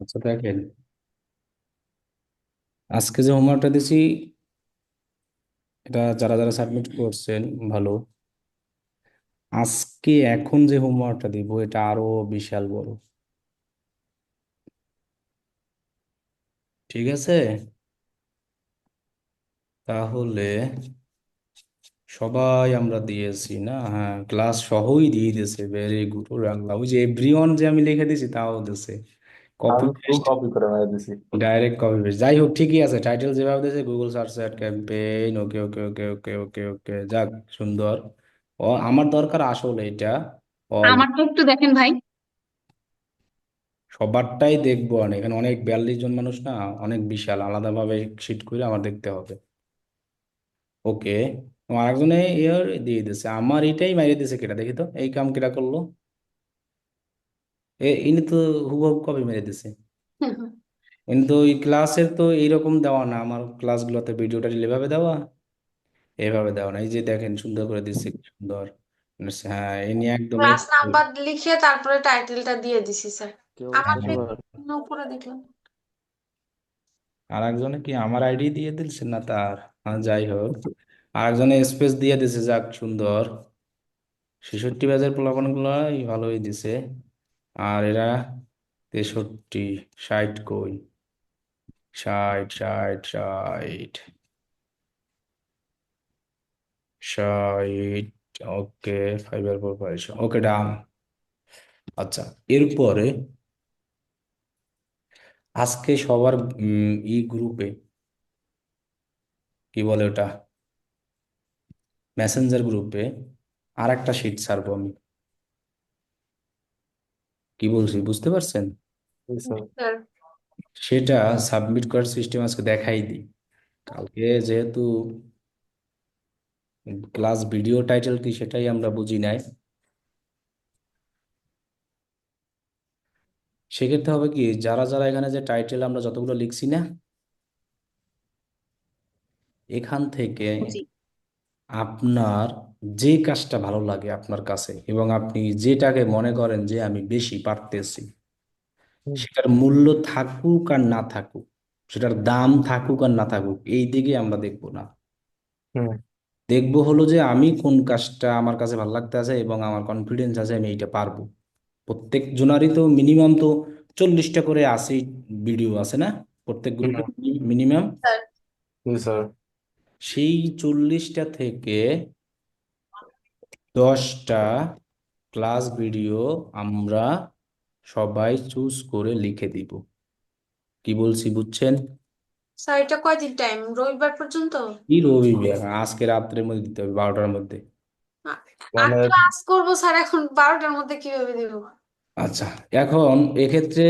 আচ্ছা দেখেন। আজকে যে হোমওয়ার্কটা দিছি, এটা যারা যারা সাবমিট করছেন, ভালো। আজকে এখন যে হোমওয়ার্কটা দিব, এটা আরও বিশাল বড়। ঠিক আছে? তাহলে সবাই আমরা দিয়েছি না? হ্যাঁ ক্লাস সহই দিয়ে দিয়েছে। ভেরি গুড রাখলাম। ওই যে এভরিওয়ান যে আমি লিখে দিয়েছি, তাও দিয়েছে। কপি আমি ফুল কপি করে মেরে দিছি। ডাইরেক্ট কপি পেস্ট যাই হোক ঠিকই আছে। টাইটেল যেভাবে দিয়েছে Google search ad campaign okay okay okay okay okay okay যাক সুন্দর। ও আমার দরকার আসলে এটা অল আমারটা একটু দেখেন ভাই। সবারটাই দেখব আর এখানে অনেক বিয়াল্লিশ জন মানুষ না অনেক বিশাল। আলাদাভাবে শিট করে আমার দেখতে হবে। ওকে আরেকজনে ইয়ার দিয়ে দিছে আমার এটাই মাইরে দিছে কেটা? দেখি তো। এই কাম কেটা করল? এ ইনি তো হুবহু কপি মেরে দিছে। কিন্তু ওই ক্লাসের তো এইরকম দেওয়া না আমার ক্লাসগুলোতে ভিডিওটা এভাবে দেওয়া? এভাবে দেওয়া না এই যে দেখেন সুন্দর করে দিচ্ছে কি সুন্দর। হ্যাঁ ইনি একদম ক্লাস নাম্বার লিখে তারপরে টাইটেলটা দিয়ে দিছি স্যার। কেউ আমার উপরে দেখলাম। আর একজনে কি আমার আইডি দিয়ে দিচ্ছে না তার? হ্যাঁ যাই হোক। আর একজনে স্পেস দিয়ে দিছে যাক সুন্দর। ছেষট্টি ব্যাচের পোলাপানগুলাই ভালোই দিছে। আর এরা তেষট্টি, ষাট কই? ষাট ষাট ষাট। ষাট, ওকে ফাইবার প্রপারেশন ওকে, ডান। আচ্ছা এরপরে আজকে সবার ই গ্রুপে কি বলে ওটা? মেসেঞ্জার গ্রুপে আর একটা শিট ছাড়বো আমি। কি বলছি বুঝতে পারছেন? সেটা সাবমিট করার সিস্টেম আজকে দেখাই দিই কালকে যেহেতু ক্লাস ভিডিও টাইটেল কি সেটাই আমরা বুঝি নাই। সেক্ষেত্রে হবে কি যারা যারা এখানে যে টাইটেল আমরা যতগুলো লিখছি না এখান থেকে আপনার যে কাজটা ভালো লাগে আপনার কাছে এবং আপনি যেটাকে মনে করেন যে আমি বেশি পারতেছি সেটার মূল্য থাকুক আর না থাকুক সেটার দাম থাকুক আর না থাকুক এই দিকে আমরা দেখব না। হুম। দেখব হলো যে আমি কোন কাজটা আমার কাছে ভালো লাগতে আছে এবং আমার কনফিডেন্স আছে আমি এইটা পারব। প্রত্যেক জনারই তো মিনিমাম তো চল্লিশটা করে আশি ভিডিও আছে না? প্রত্যেক গ্রুপে মিনিমাম স্যার সেই চল্লিশটা থেকে দশটা ক্লাস ভিডিও আমরা সবাই চুজ করে লিখে দিব। কি বলছি বুঝছেন? স্যার এটা কয়দিন টাইম রবিবার পর্যন্ত? কি রবিবার? আজকে রাত্রের মধ্যে দিতে হবে বারোটার মধ্যে। আর ক্লাস করব স্যার এখন বারোটার মধ্যে কীভাবে দিব? আচ্ছা এখন এক্ষেত্রে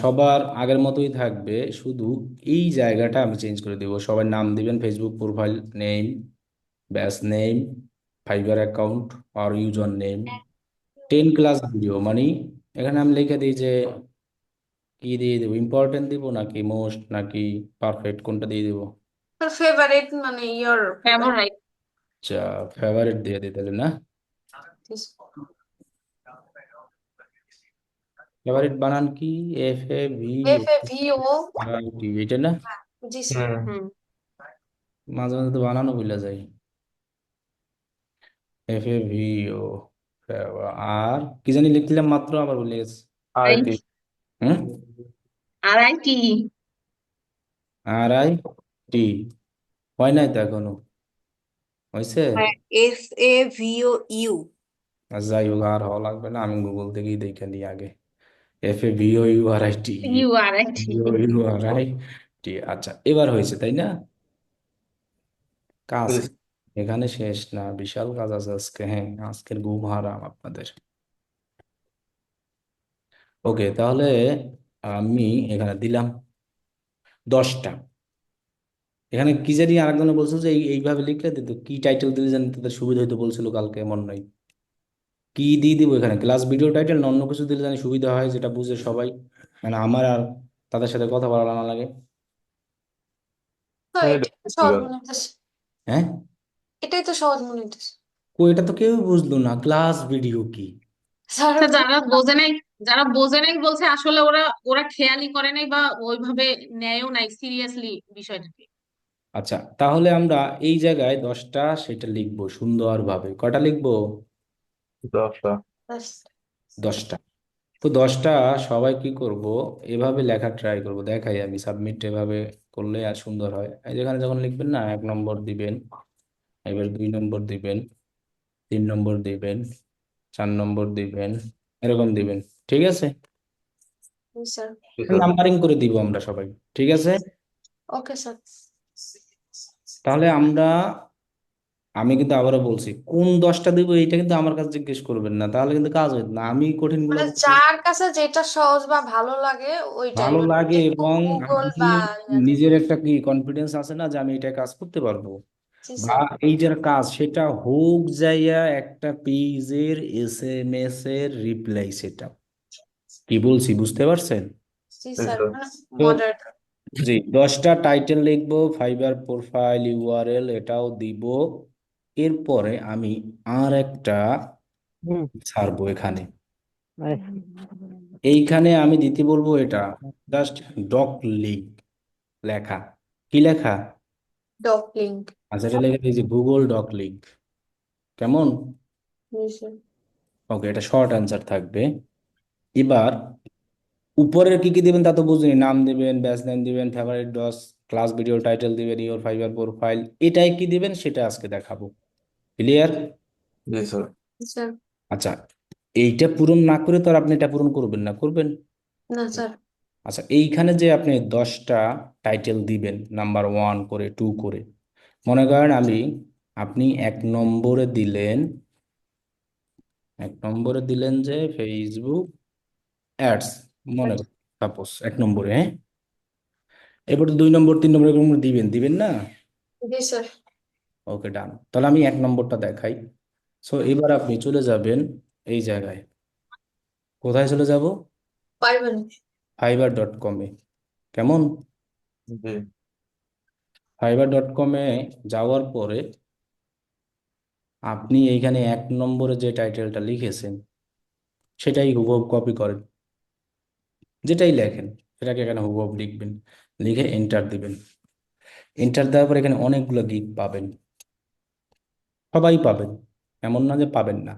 সবার আগের মতোই থাকবে শুধু এই জায়গাটা আমি চেঞ্জ করে দেবো। সবার নাম দিবেন Facebook profile name batch name Fiverr account আর user name ten class video মানে এখানে আমি লিখে দিই যে কি দিয়ে দেবো? ইম্পর্টেন্ট দিব নাকি মোস্ট নাকি পারফেক্ট কোনটা দিয়ে দেবো? ফেভারিট মানে ইয়োর ফেভারাইট আচ্ছা ফেভারিট দিয়ে দিই তাহলে না? ফেভারিট বানান কি? F A V F A V O এটা না? জি স্যার মাঝে মাঝে তো বানানো ভুলে যাই। এফ এ ভি ও আর কি জানি লিখলাম মাত্র আবার ভুলে গেছি। IT hmm? R I T. R I T. হয় নাই তো এখনও? হয়েছে? S A V O U যাই হোক আর হওয়া লাগবে না আমি গুগল থেকেই দেখে নিই আগে। F A V O U R I T U R I T U R I T আচ্ছা এবার হয়েছে তাই না? কাজ। এখানে শেষ না বিশাল কাজ আছে আজকে। হ্যাঁ আজকের ঘুম হারাম আপনাদের। ওকে তাহলে আমি এখানে দিলাম দশটা। এখানে কি জানি আরেকজনে বলছিল যে এইভাবে লিখলে দিত কি টাইটেল দিলে জানি তাদের সুবিধা হইতো বলছিল কালকে মনে নাই কি দিয়ে দিব এখানে? ক্লাস ভিডিও টাইটেল না অন্য কিছু দিলে জানি সুবিধা হয় যেটা বুঝে সবাই। মানে আমার আর তাদের সাথে কথা বলা না লাগে। হ্যাঁ? এটাই তো সহজ মনে হইতেছে। কো এটা তো কেউ বুঝলো না ক্লাস ভিডিও কি? স্যার যারা বোঝে নাই যারা বোঝে নাই বলছে আসলে ওরা ওরা খেয়ালই করে নাই বা ওইভাবে নেয়ও নাই সিরিয়াসলি বিষয়টাকে। আচ্ছা তাহলে আমরা এই জায়গায় দশটা সেটা লিখব সুন্দরভাবে। কয়টা লিখব? দশটা। ব্যাস। দশটা। তো দশটা সবাই কি করব? এভাবে লেখা ট্রাই করব। দেখাই আমি সাবমিট এভাবে করলে আর সুন্দর হয়। এই যেখানে যখন লিখবেন না এক নম্বর দিবেন। এবার দুই নম্বর দিবেন তিন নম্বর দিবেন চার নম্বর দিবেন এরকম দিবেন ঠিক আছে? নাম্বারিং করে দিব আমরা সবাই ঠিক আছে? ওকে স্যার তাহলে আমরা আমি কিন্তু আবারও বলছি কোন দশটা দিব এইটা কিন্তু আমার কাছে জিজ্ঞেস করবেন না তাহলে কিন্তু কাজ হইত না। আমি কঠিনগুলো মানে যার কাছে যেটা সহজ বা ভালো লাগে ওইটাই ভালো লাগে এবং নিজের একটা কি কনফিডেন্স আছে না যে আমি এটা কাজ করতে পারব? বা এইটার কাজ সেটা হোক যাইয়া একটা পেজের এস এম এস এর রিপ্লাই সেটা। কি বলছি বুঝতে পারছেন? জি জি দশটা টাইটেল লিখব ফাইবার প্রোফাইল ইউআরএল এটাও দিব। এরপরে আমি আর একটা ছাড়বো এখানে। এইখানে আমি দিতে বলব এটা জাস্ট ডক লিঙ্ক লেখা। কি লেখা? ডক লিঙ্ক আচ্ছা এটা লেখা দিয়েছি গুগল ডক লিঙ্ক কেমন? ওকে এটা শর্ট অ্যান্সার থাকবে। এবার উপরের কি কি দিবেন তা তো বুঝিনি। নাম দিবেন ব্যাচ নেম দিবেন ফেভারিট ডস ক্লাস ভিডিও টাইটেল দিবেন ইওর ফাইবার প্রোফাইল এটাই কি দিবেন সেটা আজকে দেখাবো। ক্লিয়ার স্যার আচ্ছা এইটা পূরণ না করে তো আর আপনি এটা পূরণ করবেন না করবেন? না স্যার আচ্ছা এইখানে যে আপনি দশটা টাইটেল দিবেন নাম্বার ওয়ান করে টু করে মনে করেন আমি আপনি এক নম্বরে দিলেন এক নম্বরে দিলেন যে ফেসবুক অ্যাডস মনে করেন সাপোজ এক নম্বরে হ্যাঁ? এবার দুই নম্বর তিন নম্বর এরকম দিবেন দিবেন না? জি স্যার। ওকে ডান তাহলে আমি এক নম্বরটা দেখাই। সো এবার আপনি চলে যাবেন এই জায়গায়। কোথায় চলে যাব? ফাইবার ডট কমে কেমন? জি। ফাইবার ডট কমে যাওয়ার পরে আপনি এইখানে এক নম্বরে যে টাইটেলটা লিখেছেন সেটাই হুবহু কপি করেন। যেটাই লেখেন সেটাকে এখানে হুবহু লিখবেন লিখে এন্টার দিবেন। এন্টার দেওয়ার পর এখানে অনেকগুলো গিগ পাবেন। সবাই পাবেন এমন না যে পাবেন না।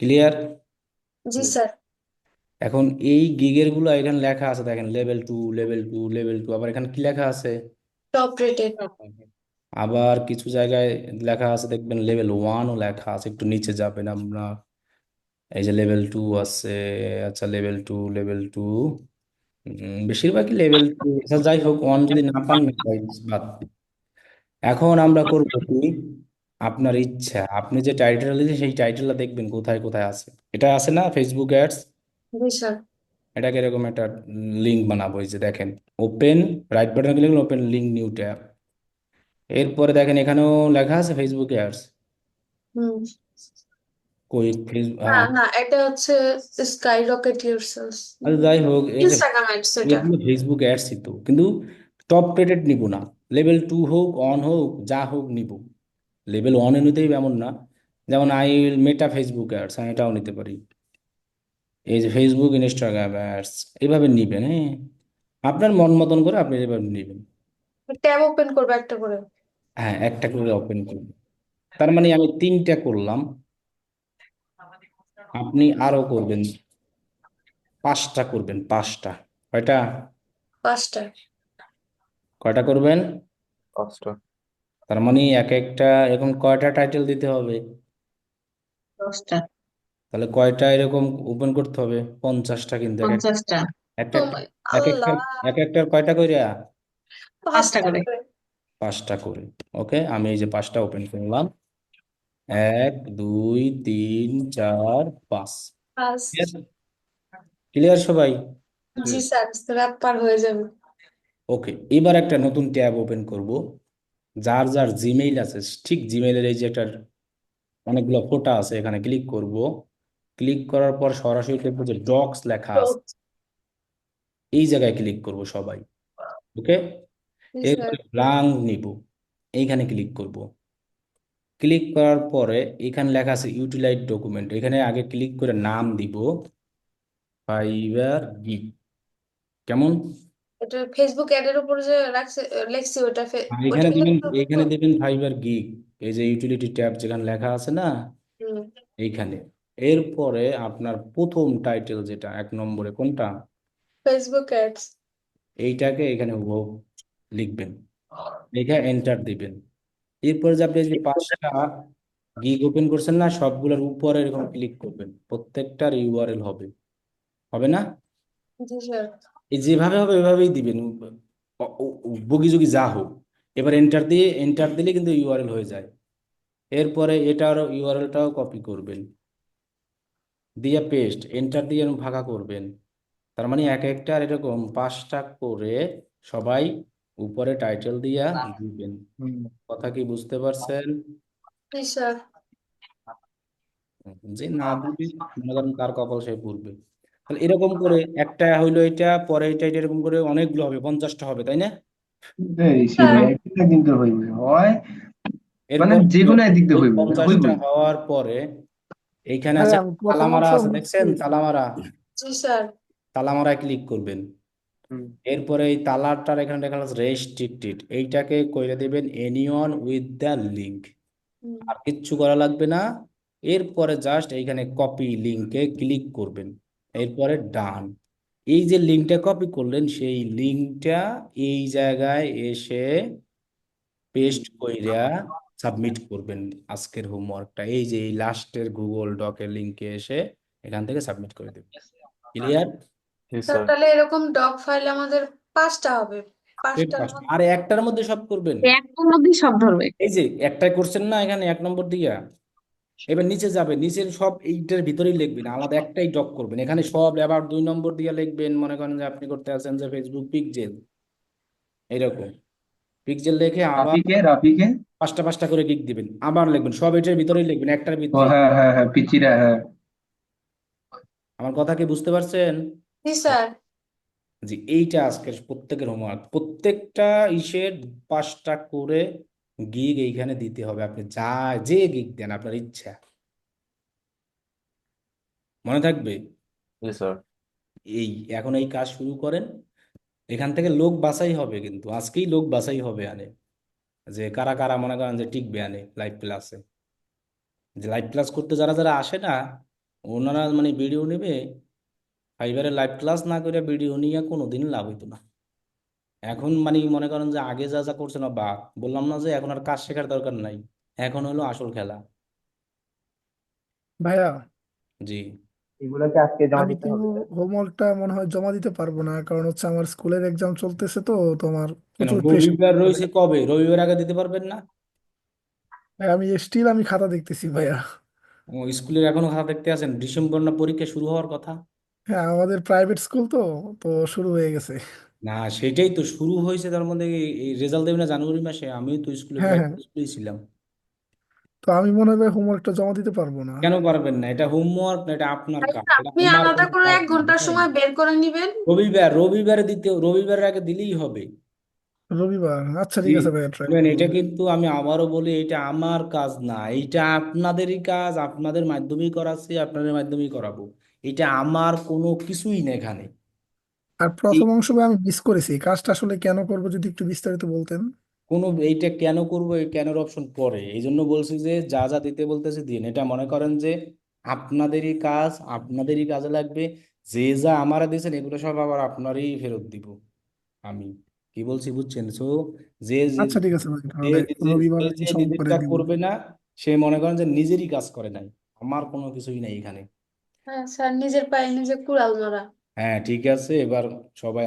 ক্লিয়ার জি স্যার। এখন এই গিগেরগুলো এখানে লেখা আছে দেখেন level two level two level two আবার এখানে কি লেখা আছে? টপ রেটেড আবার কিছু জায়গায় লেখা আছে দেখবেন লেভেল ওয়ানও লেখা আছে একটু নিচে যাবেন আমরা। এই যে লেভেল টু আছে আচ্ছা লেভেল টু লেভেল টু বেশিরভাগই লেভেল টু আচ্ছা যাই হোক ওয়ান যদি না পান বাদ। এখন আমরা করব কি? আপনার ইচ্ছা। আপনি যে টাইটেল দিয়েছেন সেই টাইটেলটা দেখবেন কোথায় কোথায় আছে। এটা আছে না ফেসবুক অ্যাডস জি স্যার এটাকে এরকম একটা লিঙ্ক বানাবো এই যে দেখেন ওপেন রাইট বাটনে click open link new tab এরপরে দেখেন এখানেও লেখা আছে ফেসবুক অ্যাডস কই ফেসবুক না না এটা হচ্ছে স্কাই রকেট ইয়োরসেলফ আচ্ছা যাই হোক এই যে ইনস্টাগ্রাম অ্যাডস এটা। ফেসবুক অ্যাডসই তো কিন্তু টপ রেটেড নিব না। লেভেল টু হোক অন হোক যা হোক নিব। লেভেল ওয়ানে নিতেই এমন না। যেমন আই মেটা ফেসবুক অ্যাডস আমি এটাও নিতে পারি। এই যে ফেসবুক ইনস্টাগ্রাম অ্যাডস এইভাবে নিবেন হ্যাঁ? আপনার মন মতন করে আপনি এভাবে নিবেন। ট্যাব ওপেন করবে একটা করে? হ্যাঁ একটা করে ওপেন করবেন তার মানে আমি তিনটা করলাম। আপনি আরও করবেন। পাঁচটা করবেন পাঁচটা। কয়টা? পাঁচটা। কয়টা করবেন? পাঁচটা। তার মানে এক একটা এরকম কয়টা টাইটেল দিতে হবে? দশটা। তাহলে কয়টা এরকম ওপেন করতে হবে? পঞ্চাশটা কিন্তু এক এক- পঞ্চাশটা। একটা এক একটা এক একটার কয়টা কইরা পাঁচটা করে। পাঁচটা করে। ওকে আমি এই যে পাঁচটা ওপেন করলাম। এক দুই তিন চার পাঁচ। পাঁচ। ক্লিয়ার সবাই? জি স্যার স্যার পার হয়ে যাবে। ওকে এবার একটা নতুন ট্যাব ওপেন করব। যার যার জিমেইল আছে ঠিক জিমেইলের এই যে একটা অনেকগুলো ফোটা আছে এখানে ক্লিক করব। ক্লিক করার পর সরাসরি দেখব যে ডক্স লেখা আছে। এই জায়গায় ক্লিক করব সবাই। ওকে এরপরে ব্লাঙ্ক নিব। এইখানে ক্লিক করব। ক্লিক করার পরে এখানে লেখা আছে ইউটিলাইজ ডকুমেন্ট এখানে আগে ক্লিক করে নাম দিব। ফাইবার গিগ কেমন? এটা ফেসবুক অ্যাডের উপর যে রাখছে লেখছি ওটা ওইটা এখানে দিবেন এখানে? দিবেন ফাইবার গিগ এই যে ইউটিলিটি ট্যাব যেখানে লেখা আছে না? এইখানে। এরপরে আপনার প্রথম টাইটেল যেটা এক নম্বরে কোনটা? ফেসবুক অ্যাডস এইটাকে এখানে হুবহু লিখবেন। লিখে এন্টার দিবেন। এরপর যে আপনি যে পাঁচটা গিগ ওপেন করছেন না সবগুলোর উপরে এরকম ক্লিক করবেন। প্রত্যেকটার ইউআরএল হবে। হবে না? এই যেভাবে হবে ওইভাবেই দিবেন। বগিযোগি যা হোক। এবার এন্টার দিয়ে এন্টার দিলে কিন্তু ইউআরএল হয়ে যায়। এরপরে এটারও ইউআরএলটাও কপি করবেন। দিয়ে পেস্ট এন্টার দিয়ে এরকম ফাঁকা করবেন। তার মানে এক একটার এরকম পাঁচটা করে সবাই উপরে টাইটেল দিয়া দিবেন। কথা কি বুঝতে পারছেন? যে না দিবে মনে করেন কার কপাল সে পুড়বে। তাহলে এরকম করে একটা হইল এটা পরে এটা এটা এরকম করে অনেকগুলো হবে পঞ্চাশটা হবে তাই না? কিন্তু হইবে। হয় মানে যে কোনো একদিক দিয়ে হইবে পঞ্চাশটা হওয়ার পরে এইখানে আছে তালামারা আছে দেখছেন? তালামারা। জি স্যার। তালামারায় ক্লিক করবেন। এরপরে এই তালাটার এখানে লেখা আছে রেস্ট্রিক্টেড এইটাকে কইরে দিবেন এনিওয়ান উইথ দ্য লিংক আর কিচ্ছু করা লাগবে না। এরপরে জাস্ট এইখানে কপি লিঙ্কে ক্লিক করবেন। এরপরে ডান এই যে লিঙ্কটা কপি করলেন সেই লিঙ্কটা এই জায়গায় এসে পেস্ট কইরা সাবমিট করবেন আজকের হোমওয়ার্কটা এই যে এই লাস্টের গুগল ডকের লিঙ্কে এসে এখান থেকে সাবমিট করে দেবেন। ক্লিয়ার স্যার তাহলে এরকম ডক ফাইল আমাদের পাঁচটা হবে। আর একটার মধ্যে সব করবেন? একটার মধ্যেই সব ধরবে। এই যে একটাই করছেন না এখানে এক নম্বর দিয়া? এবার নিচে যাবে নিচের সব এইটার ভিতরেই লিখবেন আলাদা একটাই ডক করবেন। এখানে সব আবার দুই নম্বর দিয়া লিখবেন মনে করেন যে আপনি করতে আছেন যে ফেসবুক পিকজেল এরকম। পিকজেল লিখে আবার রাফিকে রাফিকে পাঁচটা পাঁচটা করে ক্লিক দিবেন। আবার লিখবেন সব এটার ভিতরেই লিখবেন একটার ও ভিতরে হ্যাঁ হ্যাঁ হ্যাঁ পিচিরা হ্যাঁ। আমার কথা কি বুঝতে পারছেন? জি স্যার। জি এইটা আজকের প্রত্যেকের হোমওয়ার্ক প্রত্যেকটা ইসের পাঁচটা করে গিগ এইখানে দিতে হবে। আপনি যা যে গিগ দেন আপনার ইচ্ছা। মনে থাকবে? জি স্যার। এই এখন এই কাজ শুরু করেন। এখান থেকে লোক বাছাই হবে কিন্তু আজকেই লোক বাছাই হবে আনে। যে কারা কারা মনে করেন যে টিকবে আনে লাইভ ক্লাসে যে লাইভ ক্লাস করতে যারা যারা আসে না ওনারা মানে ভিডিও নেবে ফাইবারে লাইভ ক্লাস না করে ভিডিও নিয়ে কোনোদিন লাভ হইতো না। এখন মানে মনে করেন যে আগে যা যা করছে না বা বললাম না যে এখন আর কাজ শেখার দরকার নাই এখন হলো আসল খেলা। ভাইয়া জি। এগুলোকে আজকে জমা আমি দিতে তো হবে। হোমওয়ার্কটা মনে হয় জমা দিতে পারব না কারণ হচ্ছে আমার স্কুলের এক্সাম চলতেছে তো তোমার কেন? প্রচুর প্রেশার রবিবার রয়েছে কবে? রবিবার আগে দিতে পারবেন না? ভাই আমি স্টিল আমি খাতা দেখতেছি ভাইয়া। ও স্কুলের এখনও খাতা দেখতে আছেন? ডিসেম্বর না পরীক্ষা শুরু হওয়ার কথা? হ্যাঁ আমাদের প্রাইভেট স্কুল তো তো শুরু হয়ে গেছে। না সেটাই তো শুরু হয়েছে তার মধ্যে এই রেজাল্ট দেবে না জানুয়ারি মাসে। আমিও তো স্কুলে হ্যাঁ হ্যাঁ। প্রাইভেট স্কুলেই ছিলাম। তো আমি মনে হয় হোমওয়ার্কটা জমা দিতে পারব না। কেন পারবেন না? এটা হোমওয়ার্ক না এটা আপনার কাজ। এটা আপনি আমার আলাদা কোনো করে কাজ এক না ঘণ্টার সময় বের করে নিবেন। রবিবার রবিবারে দিতে রবিবারের আগে দিলেই হবে। রবিবার? আচ্ছা জি। ঠিক আছে ভাইয়া ট্রাই শুনেন করব। এটা কিন্তু আমি আবারও বলি এটা আমার কাজ না। এটা আপনাদেরই কাজ আপনাদের মাধ্যমেই করাচ্ছি আপনাদের মাধ্যমেই করাবো। এটা আমার কোনো কিছুই না এখানে। আর প্রথম অংশ ভাই আমি মিস করেছি। কাজটা আসলে কেন করব যদি একটু বিস্তারিত বলতেন? কোনো এইটা কেন করব এই কেনর অপশন পরে। এই জন্য বলছি যে যা যা দিতে বলতেছি দিন। এটা মনে করেন যে আপনাদেরই কাজ আপনাদেরই কাজে লাগবে। যে যা আমারা দিয়েছেন এগুলো সব আবার আপনারই ফেরত দিব। আমি কি বলছি বুঝছেন? সো যে যে আচ্ছা ঠিক আছে ভাই তাহলে রবিবার যে আমি করে দিব করবে না সে মনে করেন যে নিজেরই কাজ করে নাই। আমার কোনো কিছুই নাই এখানে। হ্যাঁ স্যার নিজের পায়ে নিজে কুড়াল মারা। হ্যাঁ ঠিক আছে এবার সবাই